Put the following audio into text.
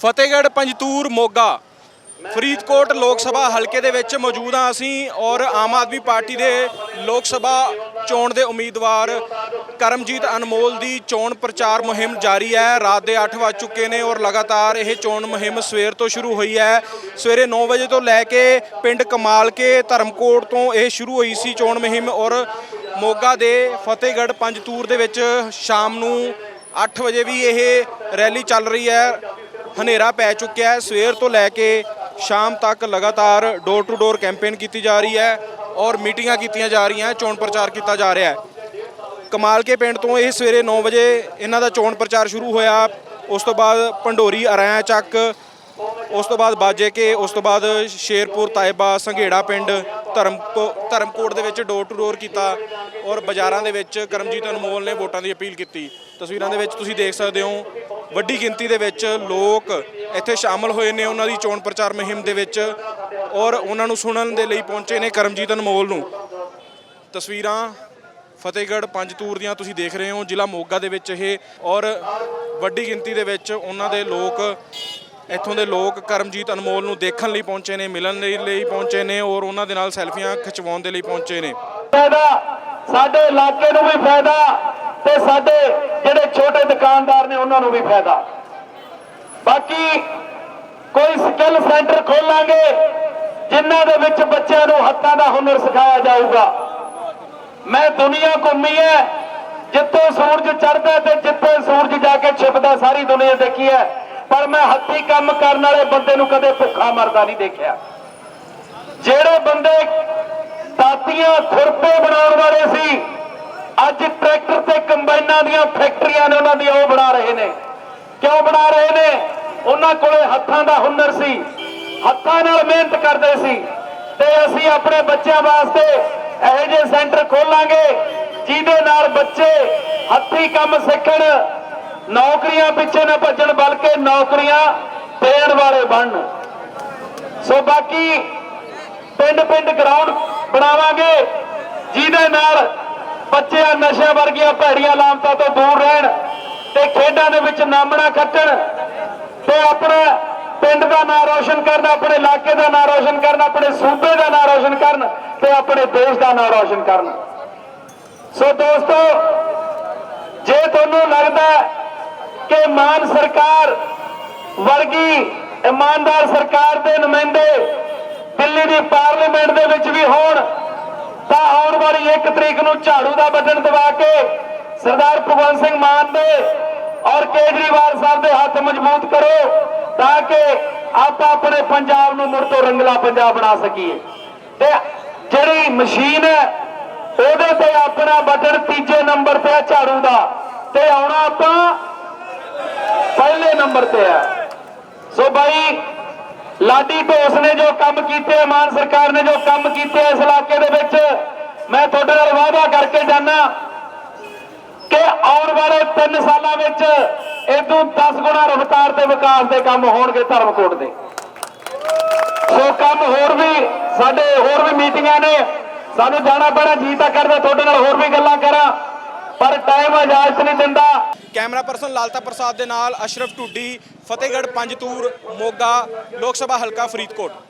ਫਤਿਹਗੜ੍ਹ, ਪੰਜਤੂਰ, ਮੋਗਾ। ਫਰੀਦਕੋਟ ਲੋਕ ਸਭਾ ਹਲਕੇ ਦੇ ਵਿੱਚ ਮੌਜੂਦ ਹਾਂ ਅਸੀਂ ਔਰ ਆਮ ਆਦਮੀ ਪਾਰਟੀ ਦੇ ਲੋਕ ਸਭਾ ਚੋਣ ਦੇ ਉਮੀਦਵਾਰ ਕਰਮਜੀਤ ਅਨਮੋਲ ਦੀ ਚੋਣ ਪ੍ਰਚਾਰ ਮੁਹਿੰਮ ਜਾਰੀ ਹੈ। ਰਾਤ ਦੇ 8 ਵੱਜ ਚੁੱਕੇ ਨੇ ਔਰ ਲਗਾਤਾਰ ਇਹ ਚੋਣ ਮੁਹਿੰਮ ਸਵੇਰ ਤੋਂ ਸ਼ੁਰੂ ਹੋਈ ਹੈ। ਸਵੇਰੇ 9 ਵਜੇ ਤੋਂ ਲੈ ਕੇ ਪਿੰਡ ਕਮਾਲ ਕੇ ਧਰਮਕੋਟ ਤੋਂ ਇਹ ਸ਼ੁਰੂ ਹੋਈ ਸੀ ਚੋਣ ਮੁਹਿੰਮ ਔਰ ਮੋਗਾ ਦੇ ਫਤਿਹਗੜ੍ਹ, ਪੰਜਤੂਰ ਦੇ ਵਿੱਚ ਸ਼ਾਮ ਨੂੰ 8 ਵਜੇ ਵੀ ਇਹ ਰੈਲੀ ਚੱਲ ਰਹੀ ਹੈ। ਹਨੇਰਾ ਪੈ ਚੁੱਕਿਆ ਹੈ। ਸਵੇਰ ਤੋਂ ਲੈ ਕੇ ਸ਼ਾਮ ਤੱਕ ਲਗਾਤਾਰ ਡੋਰ ਟੂ ਡੋਰ ਕੈਂਪੇਨ ਕੀਤੀ ਜਾ ਰਹੀ ਹੈ ਔਰ ਮੀਟਿੰਗਾਂ ਕੀਤੀਆਂ ਜਾ ਰਹੀਆਂ, ਚੋਣ ਪ੍ਰਚਾਰ ਕੀਤਾ ਜਾ ਰਿਹਾ ਹੈ। ਕਮਾਲ ਕੇ ਪਿੰਡ ਤੋਂ ਇਹ ਸਵੇਰੇ 9 ਵਜੇ ਇਹਨਾਂ ਦਾ ਚੋਣ ਪ੍ਰਚਾਰ ਸ਼ੁਰੂ ਹੋਇਆ। ਉਸ ਤੋਂ ਬਾਅਦ ਪੰਡੋਰੀ, ਅਰਾਇਆ ਚੱਕ ਉਸ ਤੋਂ ਬਾਅਦ ਬਾਜੇ ਕੇ ਉਸ ਤੋਂ ਬਾਅਦ ਸ਼ੇਰਪੁਰ, ਤਾਇਬਾ, ਸੰਘੇੜਾ ਪਿੰਡ, ਧਰਮ ਧਰਮਕੋਟ ਦੇ ਵਿੱਚ ਡੋਰ ਟੂ ਡੋਰ ਕੀਤਾ ਔਰ ਬਾਜ਼ਾਰਾਂ ਦੇ ਵਿੱਚ ਕਰਮਜੀਤ ਅਨਮੋਲ ਨੇ ਵੋਟਾਂ ਦੀ ਅਪੀਲ ਕੀਤੀ। ਤਸਵੀਰਾਂ ਦੇ ਵਿੱਚ ਤੁਸੀਂ ਦੇਖ ਸਕਦੇ ਹੋ, ਵੱਡੀ ਗਿਣਤੀ ਦੇ ਵਿੱਚ ਲੋਕ ਇੱਥੇ ਸ਼ਾਮਲ ਹੋਏ ਨੇ ਉਹਨਾਂ ਦੀ ਚੋਣ ਪ੍ਰਚਾਰ ਮੁਹਿੰਮ ਦੇ ਵਿੱਚ ਔਰ ਉਹਨਾਂ ਨੂੰ ਸੁਣਨ ਦੇ ਲਈ ਪਹੁੰਚੇ ਨੇ ਕਰਮਜੀਤ ਅਨਮੋਲ ਨੂੰ। ਤਸਵੀਰਾਂ ਫਤਿਹਗੜ੍ਹ, ਪੰਜਤੂਰ ਦੀਆਂ ਤੁਸੀਂ ਦੇਖ ਰਹੇ ਹੋ, ਜ਼ਿਲ੍ਹਾ ਮੋਗਾ ਦੇ ਵਿੱਚ ਇਹ ਔਰ ਵੱਡੀ ਗਿਣਤੀ ਦੇ ਵਿੱਚ ਉਹਨਾਂ ਦੇ ਲੋਕ ਇੱਥੋਂ ਦੇ ਲੋਕ ਕਰਮਜੀਤ ਅਨਮੋਲ ਨੂੰ ਦੇਖਣ ਲਈ ਪਹੁੰਚੇ ਨੇ, ਮਿਲਣ ਲਈ ਲਈ ਪਹੁੰਚੇ ਨੇ ਔਰ ਉਹਨਾਂ ਦੇ ਨਾਲ ਸੈਲਫੀਆਂ ਖਿਚਵਾਉਣ ਦੇ ਲਈ ਪਹੁੰਚੇ ਨੇ। ਫਾਇਦਾ ਸਾਡੇ ਇਲਾਕੇ ਨੂੰ ਵੀ ਫਾਇਦਾ ਤੇ ਸਾਡੇ ਜਿਹੜੇ ਛੋਟੇ ਦੁਕਾਨਦਾਰ ਨੇ ਉਹਨਾਂ ਨੂੰ ਵੀ ਫਾਇਦਾ। ਬਾਕੀ ਕੋਈ ਸਕਿੱਲ ਸੈਂਟਰ ਖੋਲਾਂਗੇ ਜਿਨ੍ਹਾਂ ਦੇ ਵਿੱਚ ਬੱਚਿਆਂ ਨੂੰ ਹੱਥਾਂ ਦਾ ਹੁਨਰ ਸਿਖਾਇਆ ਜਾਊਗਾ। ਮੈਂ ਦੁਨੀਆ ਘੁੰਮੀ ਹੈ, ਜਿੱਥੇ ਸੂਰਜ ਚੜ੍ਹਦਾ ਤੇ ਜਿੱਥੇ ਸੂਰਜ ਜਾ ਕੇ ਛਿਪਦਾ, ਸਾਰੀ ਦੁਨੀਆ ਦੇਖੀ ਹੈ। ਪਰ ਮੈਂ ਹੱਥੀ ਕੰਮ ਕਰਨ ਵਾਲੇ ਬੰਦੇ ਨੂੰ ਕਦੇ ਭੁੱਖਾ ਮਰਦਾ ਨਹੀਂ ਦੇਖਿਆ। ਜਿਹੜੇ ਬੰਦੇ ਦਾਤੀਆਂ ਖੁਰਪੇ ਬਣਾਉਣ ਵਾਲੇ ਸੀ, ਅੱਜ ਟਰੈਕਟਰ ਤੇ ਕੰਬਾਈਨਾਂ ਦੀਆਂ ਫੈਕਟਰੀਆਂ ਨੇ ਉਹਨਾਂ ਦੀ ਉਹ ਬਣਾ ਰਹੇ ਨੇ। ਕਿਉਂ ਬਣਾ ਰਹੇ ਨੇ? ਉਹਨਾਂ ਕੋਲੇ ਹੱਥਾਂ ਦਾ ਹੁਨਰ ਸੀ, ਹੱਥਾਂ ਨਾਲ ਮਿਹਨਤ ਕਰਦੇ ਸੀ। ਤੇ ਅਸੀਂ ਆਪਣੇ ਬੱਚਿਆਂ ਵਾਸਤੇ ਇਹੋ ਜਿਹੇ ਸੈਂਟਰ ਖੋਲਾਂਗੇ, ਜਿਹਦੇ ਨਾਲ ਬੱਚੇ ਹੱਥੀ ਕੰਮ ਸਿੱਖਣ ਨੌਕਰੀਆਂ ਪਿੱਛੇ ਨਾ ਭੱਜਣ, ਬਲਕਿ ਨੌਕਰੀਆਂ ਦੇਣ ਵਾਲੇ ਬਣਨ। ਸੋ ਬਾਕੀ ਪਿੰਡ ਪਿੰਡ ਗਰਾਊਂਡ ਬਣਾਵਾਂਗੇ, ਜਿਹਦੇ ਨਾਲ ਬੱਚੇ ਆ ਨਸ਼ਿਆਂ ਵਰਗੀਆਂ ਭੈੜੀਆਂ ਲਾਮਤਾਂ ਤੋਂ ਦੂਰ ਰਹਿਣ ਤੇ ਖੇਡਾਂ ਦੇ ਵਿੱਚ ਨਾਮਣਾ ਖੱਟਣ ਤੇ ਆਪਣਾ ਪਿੰਡ ਦਾ ਨਾਂ ਰੋਸ਼ਨ ਕਰਨ, ਆਪਣੇ ਇਲਾਕੇ ਦਾ ਨਾਂ ਰੋਸ਼ਨ ਕਰਨ, ਆਪਣੇ ਸੂਬੇ ਦਾ ਨਾਂ ਰੋਸ਼ਨ ਕਰਨ ਤੇ ਆਪਣੇ ਦੇਸ਼ ਦਾ ਨਾਂ ਰੋਸ਼ਨ ਕਰਨ। ਸੋ ਦੋਸਤੋ, ਜੇ ਤੁਹਾਨੂੰ ਲੱਗਦਾ ਕਿ ਮਾਨ ਸਰਕਾਰ ਵਰਗੀ ਇਮਾਨਦਾਰ ਸਰਕਾਰ ਦੇ ਨੁਮਾਇੰਦੇ ਦਿੱਲੀ ਦੀ ਪਾਰਲੀਮੈਂਟ ਦੇ ਵਿੱਚ ਵੀ ਹੋਣ, ਤਾਂ ਆਉਣ ਵਾਲੀ 1 ਤਰੀਕ ਨੂੰ ਝਾੜੂ ਦਾ ਬਟਨ ਦਬਾ ਕੇ ਸਰਦਾਰ ਭਗਵੰਤ ਸਿੰਘ ਮਾਨ ਦੇ ਔਰ ਕੇਜਰੀਵਾਲ ਸਾਹਿਬ ਦੇ ਹੱਥ ਮਜ਼ਬੂਤ ਕਰੋ, ਤਾਂ ਕਿ ਆਪਾਂ ਆਪਣੇ ਪੰਜਾਬ ਨੂੰ ਮੁੜ ਤੋਂ ਰੰਗਲਾ ਪੰਜਾਬ ਬਣਾ ਸਕੀਏ। ਤੇ ਜਿਹੜੀ ਮਸ਼ੀਨ ਹੈ, ਉਹਦੇ ਤੇ ਆਪਣਾ ਬਟਨ ਤੀਜੇ ਨੰਬਰ ਤੇ ਹੈ ਝਾੜੂ ਦਾ। ਤੇ ਆਉਣਾ ਆਪਾਂ ਪਹਿਲੇ ਨੰਬਰ ਤੇ ਹੈ। ਸੋ ਬਾਈ, ਲਾਡੀ ਢੋਸ ਨੇ ਜੋ ਕੰਮ ਕੀਤੇ, ਮਾਨ ਸਰਕਾਰ ਨੇ ਜੋ ਕੰਮ ਕੀਤੇ ਇਸ ਇਲਾਕੇ ਦੇ ਵਿੱਚ, ਮੈਂ ਤੁਹਾਡੇ ਨਾਲ ਵਾਅਦਾ ਕਰਕੇ ਜਾਣਾ ਕਿ ਆਉਣ ਵਾਲੇ 3 ਸਾਲਾਂ ਵਿੱਚ ਇਦੋਂ 10 ਗੁਣਾ ਰਫ਼ਤਾਰ ਤੇ ਵਿਕਾਸ ਦੇ ਕੰਮ ਹੋਣਗੇ ਧਰਮਕੋਟ ਦੇ। ਸੋ ਕੰਮ ਹੋਰ ਵੀ, ਸਾਡੇ ਹੋਰ ਵੀ ਮੀਟਿੰਗਾਂ ਨੇ, ਸਾਨੂੰ ਜਾਣਾ ਪੈਣਾ, ਜੀ ਤਾਂ ਕਰਦਾ, ਤੁਹਾਡੇ ਨਾਲ ਹੋਰ ਵੀ ਗੱਲਾਂ ਕਰਾਂ। ਪਰ ਟਾਈਮ ਇਜਾਜ਼ਤ ਨਹੀਂ ਦਿੰਦਾ। ਕੈਮਰਾ ਪਰਸਨ ਲਾਲਤਾ ਪ੍ਰਸਾਦ ਦੇ ਨਾਲ ਅਸ਼ਰਫ ਟੁੱਡੀ ਫਤਿਹਗੜ੍ਹ, ਪੰਜਤੂਰ, ਮੋਗਾ, ਲੋਕ ਸਭਾ ਹਲਕਾ ਫਰੀਦਕੋਟ।